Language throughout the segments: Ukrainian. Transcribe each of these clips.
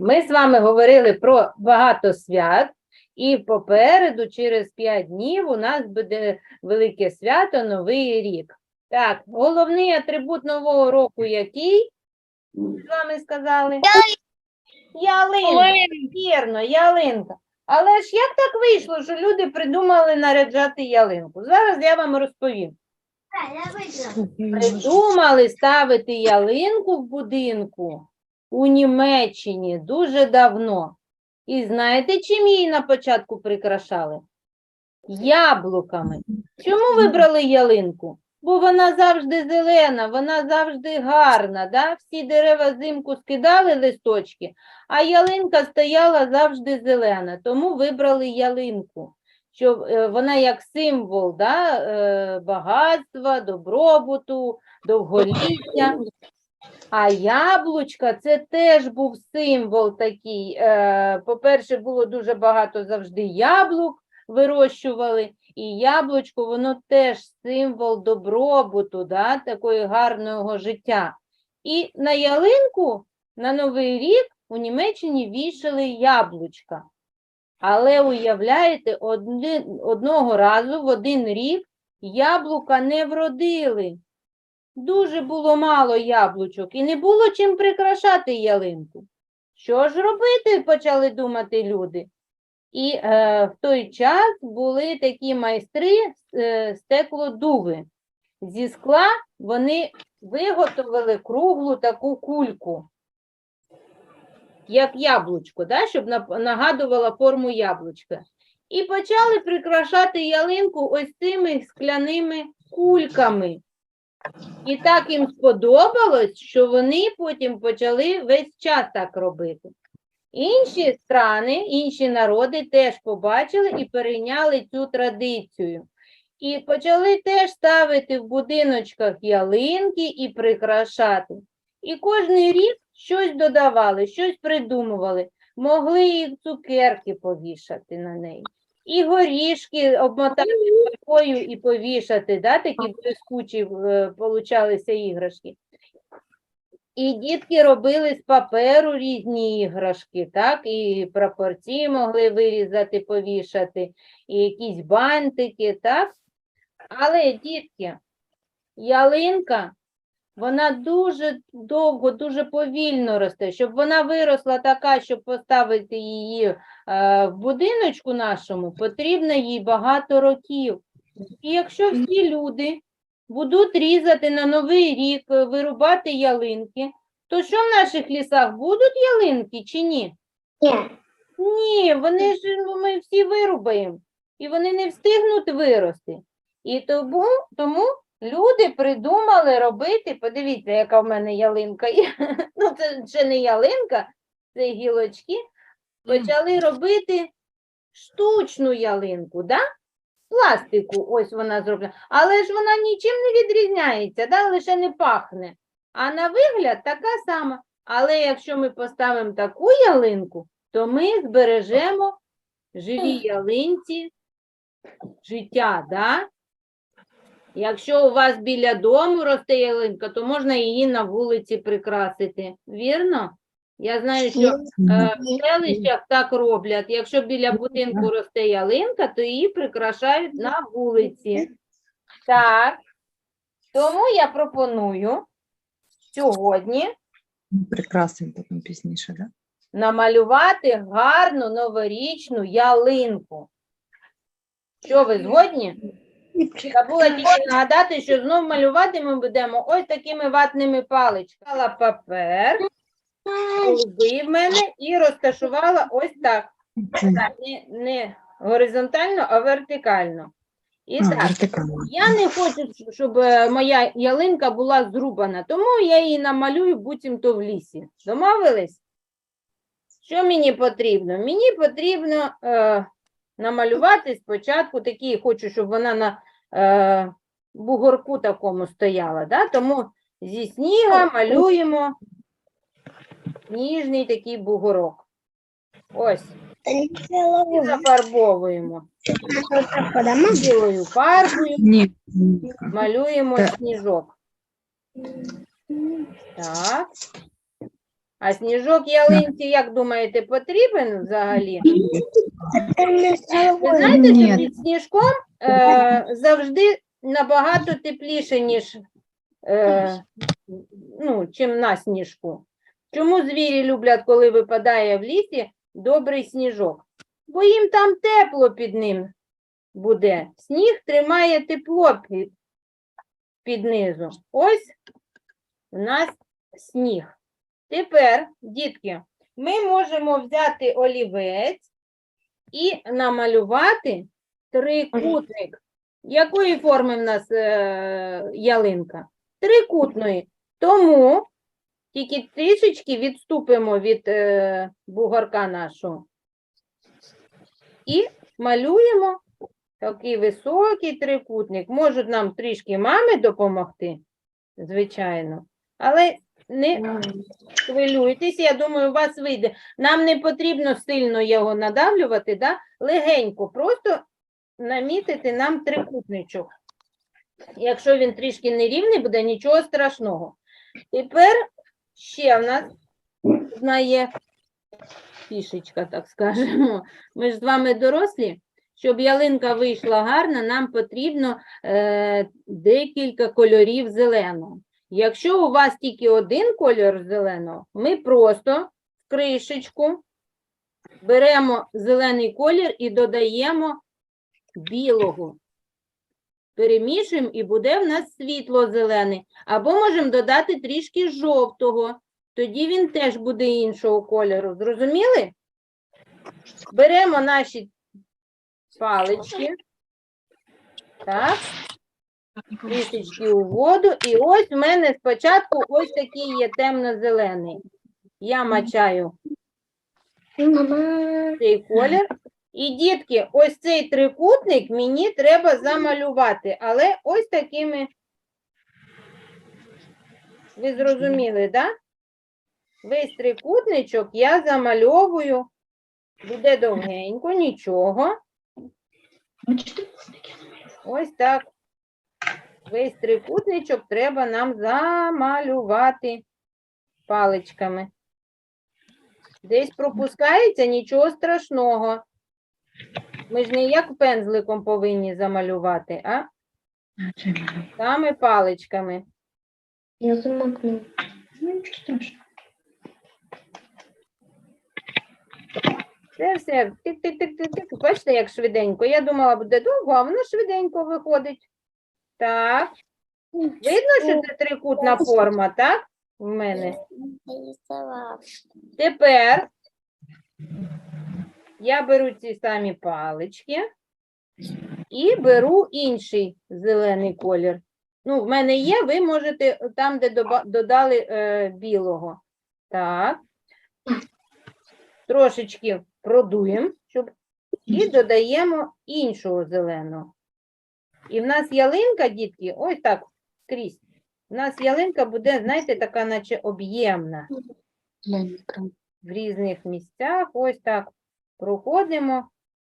ми з вами говорили про багато свят, і попереду, через 5 днів, у нас буде велике свято Новий рік. Так, головний атрибут нового року який? З вами сказали? Ялинка. Вірно, ялинка. Але ж як так вийшло, що люди придумали наряджати ялинку? Зараз я вам розповім. Придумали ставити ялинку в будинку у Німеччині дуже давно. І знаєте, чим її на початку прикрашали? Яблуками. Чому вибрали ялинку? Бо вона завжди зелена, вона завжди гарна. Да? Всі дерева взимку скидали листочки, а ялинка стояла завжди зелена. Тому вибрали ялинку що е, вона як символ да, е, багатства, добробуту, довголіття. А яблучка це теж був символ такий. Е, По-перше, було дуже багато завжди яблук вирощували, і яблучко воно теж символ добробуту, да, такої гарного життя. І на ялинку на Новий рік у Німеччині вішали яблучка. Але уявляєте, одни, одного разу в один рік яблука не вродили. Дуже було мало яблучок і не було чим прикрашати ялинку. Що ж робити, почали думати люди. І е, в той час були такі майстри е, стеклодуви. Зі скла вони виготовили круглу таку кульку як яблучко, да, щоб нагадувала форму яблучка. І почали прикрашати ялинку ось цими скляними кульками. І так їм сподобалось, що вони потім почали весь час так робити. Інші страни, інші народи теж побачили і перейняли цю традицію. І почали теж ставити в будиночках ялинки і прикрашати. І кожний рік щось додавали, щось придумували. Могли і цукерки повішати на неї, і горішки обмотати фольгою і повішати, да, такі блискучі е, получалися іграшки. І дітки робили з паперу різні іграшки, так, і прапорці могли вирізати, повішати, і якісь бантики, так. Але, дітки, ялинка вона дуже довго, дуже повільно росте. Щоб вона виросла така, щоб поставити її е, в будиночку нашому, потрібно їй багато років. І якщо всі люди будуть різати на новий рік, е, вирубати ялинки, то що в наших лісах будуть ялинки чи ні? Ні, вони ж ну, ми всі вирубаємо, і вони не встигнуть вирости. І тому, тому люди придумали робити, подивіться, яка в мене ялинка є. Ну, це ще не ялинка, це гілочки. Почали робити штучну ялинку, да? Пластику, ось вона зроблена. Але ж вона нічим не відрізняється, да? лише не пахне. А на вигляд така сама. Але якщо ми поставимо таку ялинку, то ми збережемо живій ялинці життя, да? Якщо у вас біля дому росте ялинка, то можна її на вулиці прикрасити. Вірно? Я знаю, що е, в селищах так роблять. Якщо біля будинку росте ялинка, то її прикрашають на вулиці. Так. Тому я пропоную сьогодні Прикрасимо потім пізніше, да? намалювати гарну новорічну ялинку. Що ви згодні? Забула тільки нагадати, що знов малювати ми будемо ось такими ватними паличками. Взяла папер, в мене і розташувала ось так. Так, не, не горизонтально, а вертикально. І А, так, вертикально. я не хочу, щоб е, моя ялинка була зрубана, тому я її намалюю буцімто в лісі. Домовились? Що мені потрібно? Мені потрібно е, намалювати спочатку такі, хочу, щоб вона на е, бугорку такому стояла. Да? Тому зі сніга малюємо сніжний такий бугорок. Ось, і зафарбовуємо. Білою фарбою малюємо сніжок. Так. А сніжок ялинці, як думаєте, потрібен взагалі? Ви знаєте, що під сніжком е, завжди набагато тепліше, ніж е, ну, чим на сніжку. Чому звірі люблять, коли випадає в лісі добрий сніжок? Бо їм там тепло під ним буде. Сніг тримає тепло під, під низу. Ось у нас сніг. Тепер, дітки, ми можемо взяти олівець і намалювати трикутник. Якої форми в нас е, ялинка? Трикутної. Тому тільки трішечки відступимо від е, бугорка нашого. І малюємо такий високий трикутник. Можуть нам трішки мами допомогти, звичайно. Але не хвилюйтесь, я думаю, у вас вийде. Нам не потрібно сильно його надавлювати, да? легенько, просто намітити нам трикутничок. Якщо він трішки нерівний буде, нічого страшного. Тепер ще в нас одна є фішечка, так скажемо. Ми ж з вами дорослі. Щоб ялинка вийшла гарна, нам потрібно е, декілька кольорів зеленого. Якщо у вас тільки один кольор зеленого, ми просто в кришечку беремо зелений колір і додаємо білого. Перемішуємо і буде в нас світло-зелений. Або можемо додати трішки жовтого. Тоді він теж буде іншого кольору. Зрозуміли? Беремо наші палички. Так. Трішечки у воду. І ось в мене спочатку ось такий є темно-зелений. Я мачаю цей колір. І, дітки, ось цей трикутник мені треба замалювати, але ось такими. Ви зрозуміли, так? Да? Весь трикутничок я замальовую. Буде довгенько, нічого. Ось так. Весь трикутничок треба нам замалювати паличками. Десь пропускається, нічого страшного. Ми ж не як пензликом повинні замалювати, а саме паличками. Я замокну. Ну, страшного. Це все. Тик-тик-тик-тик-тик. Бачите, як швиденько. Я думала, буде довго, а воно швиденько виходить. Так. Видно, що це трикутна форма, так? В мене. Тепер я беру ці самі палички і беру інший зелений колір. Ну, в мене є, ви можете там, де додали е, білого. Так. Трошечки продуємо, щоб і додаємо іншого зеленого. І в нас ялинка, дітки, ось так скрізь. У нас ялинка буде, знаєте, така, наче об'ємна в різних місцях. Ось так проходимо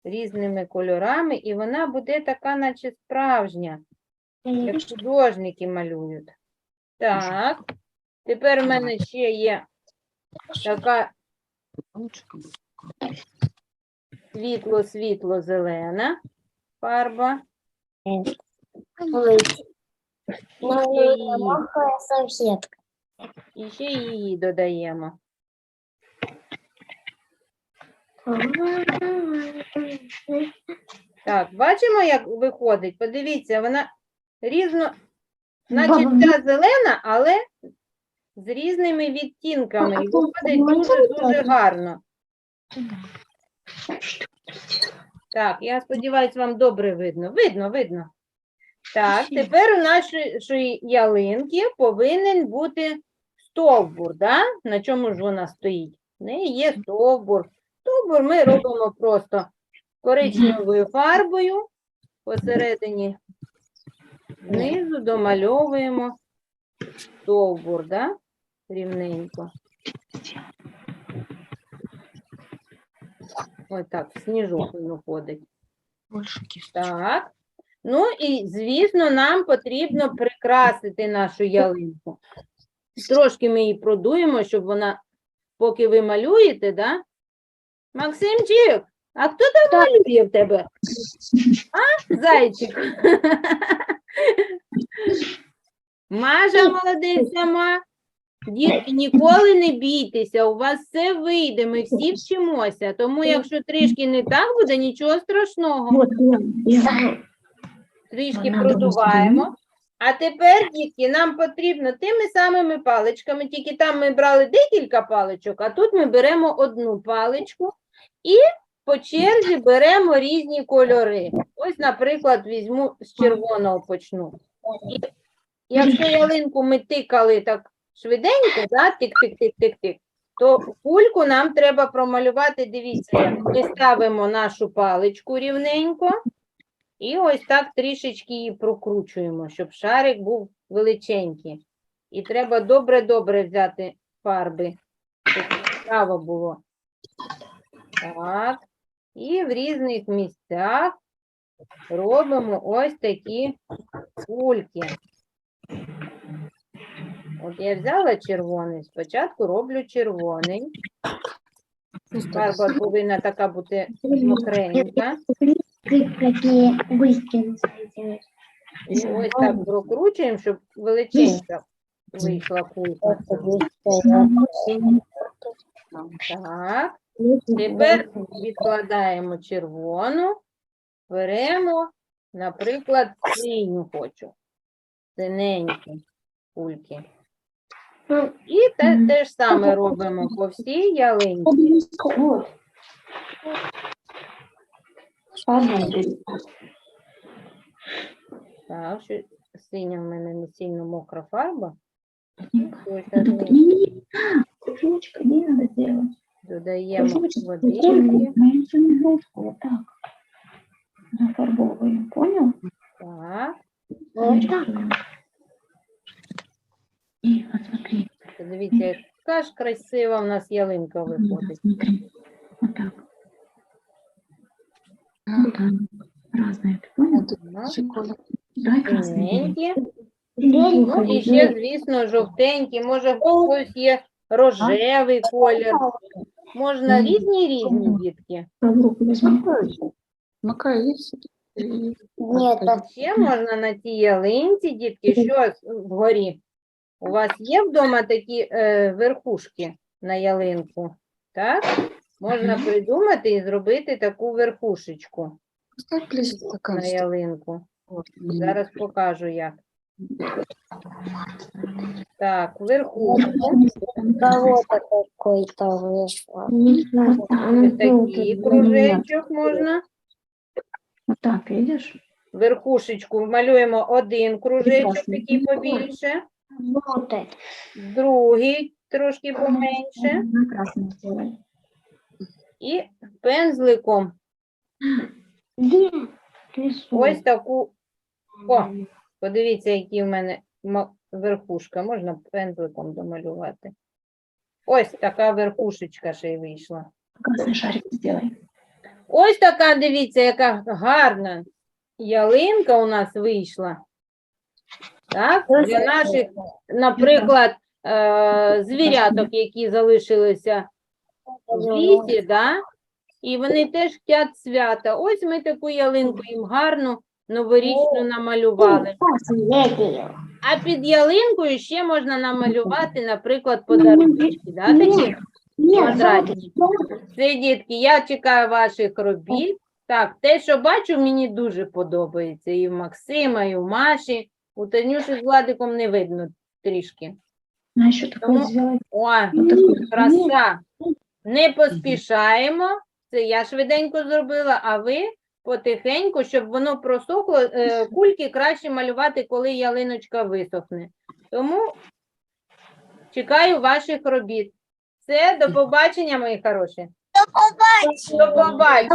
різними кольорами, і вона буде така, наче справжня, як художники малюють. Так, тепер в мене ще є така світло-світло-зелена фарба. І ще її додаємо. Так, бачимо, як виходить? Подивіться, вона різно, значить, ця зелена, але з різними відтінками. І виходить дуже-дуже гарно. Так, я сподіваюся, вам добре видно. Видно, видно. Так, тепер у нашої ялинки повинен бути стовбур, да? На чому ж вона стоїть? В неї є стовбур. Стовбур ми робимо просто коричневою фарбою посередині. Знизу домальовуємо стовбур, да? Рівненько. Ось так, сніжок він уходить. Так. Ну і, звісно, нам потрібно прикрасити нашу ялинку. Трошки ми її продуємо, щоб вона поки ви малюєте, да? Максимчик, а хто там малює в тебе? А, зайчик? Маша молодець сама. Дітки, ніколи не бійтеся, у вас все вийде, ми всі вчимося. Тому якщо трішки не так буде, нічого страшного. Трішки продуваємо. А тепер, дітки, нам потрібно тими самими паличками, тільки там ми брали декілька паличок, а тут ми беремо одну паличку і по черзі беремо різні кольори. Ось, наприклад, візьму з червоного почну. І якщо ялинку ми тикали так швиденько, да, тик-тик-тик-тик-тик, то кульку нам треба промалювати. Дивіться, ми ставимо нашу паличку рівненько. І ось так трішечки її прокручуємо, щоб шарик був величенький. І треба добре-добре взяти фарби, щоб цікаво було. Так. І в різних місцях робимо ось такі кульки. От я взяла червоний, спочатку роблю червоний. Фарба повинна така бути мокренька. Выстинцы делать. І ось так прокручуємо, щоб величенька вийшла кулька. Так, тепер відкладаємо червону, беремо, наприклад, синю хочу. Синенькі кульки. Ну, І те, те ж саме робимо по всій ялинці. Так, що синя в мене не сильно мокра фарба. Кружочка не надо делать. додаємо Кружочек водички. маленькую игрушку. Вот так. Зафарбовываем. Понял? Так, Вот так. И вот смотри. подивіться, яка ж красива в нас ялинка Вот, виходить. смотри. Вот так. Вот так. Разные. Ты понял? Так, Дай красный. Синенькі. Ну, І ще, звісно, жовтенькі, може, в когось є рожевий колір. Можна різні різні дітки. возьми. Макай, Ще можна на тій ялинці, дітки, що вгорі? У вас є вдома такі е, верхушки на ялинку? Так? Можна придумати і зробити таку верхушечку на ялинку. Зараз покажу як. Так, верхушку. Кого-то какой-то вышло. Ось такий кружечок можна. Вот так, видишь? Верхушечку малюємо один кружечок, Прекрасно. такий побільше, Вот это. другий трошки поменше. На красный сделай. І пензликом Где? Рисуй. ось таку. О, подивіться, які в мене верхушка. Можна пензликом домалювати. Ось така верхушечка ще й вийшла. Красный шарик сделай. Ось така, дивіться, яка гарна ялинка у нас вийшла. Так, для наших, наприклад, е, звіряток, які залишилися в лісі, да? і вони теж хочуть свята. Ось ми таку ялинку їм гарну новорічну намалювали. А під ялинкою ще можна намалювати, наприклад, подарунки. Да, такі? Квадратні. Це, дітки, я чекаю ваших робіт. Так, те, що бачу, мені дуже подобається. І в Максима, і в Маші. У Танюші з Владиком не видно трішки. А такое Ну, сделай. О, краса. Не поспішаємо. Це я швиденько зробила, а ви потихеньку, щоб воно просохло. Е, Кульки краще малювати, коли ялиночка висохне. Тому чекаю ваших робіт. Все, до побачення, мої хороші. До побачення.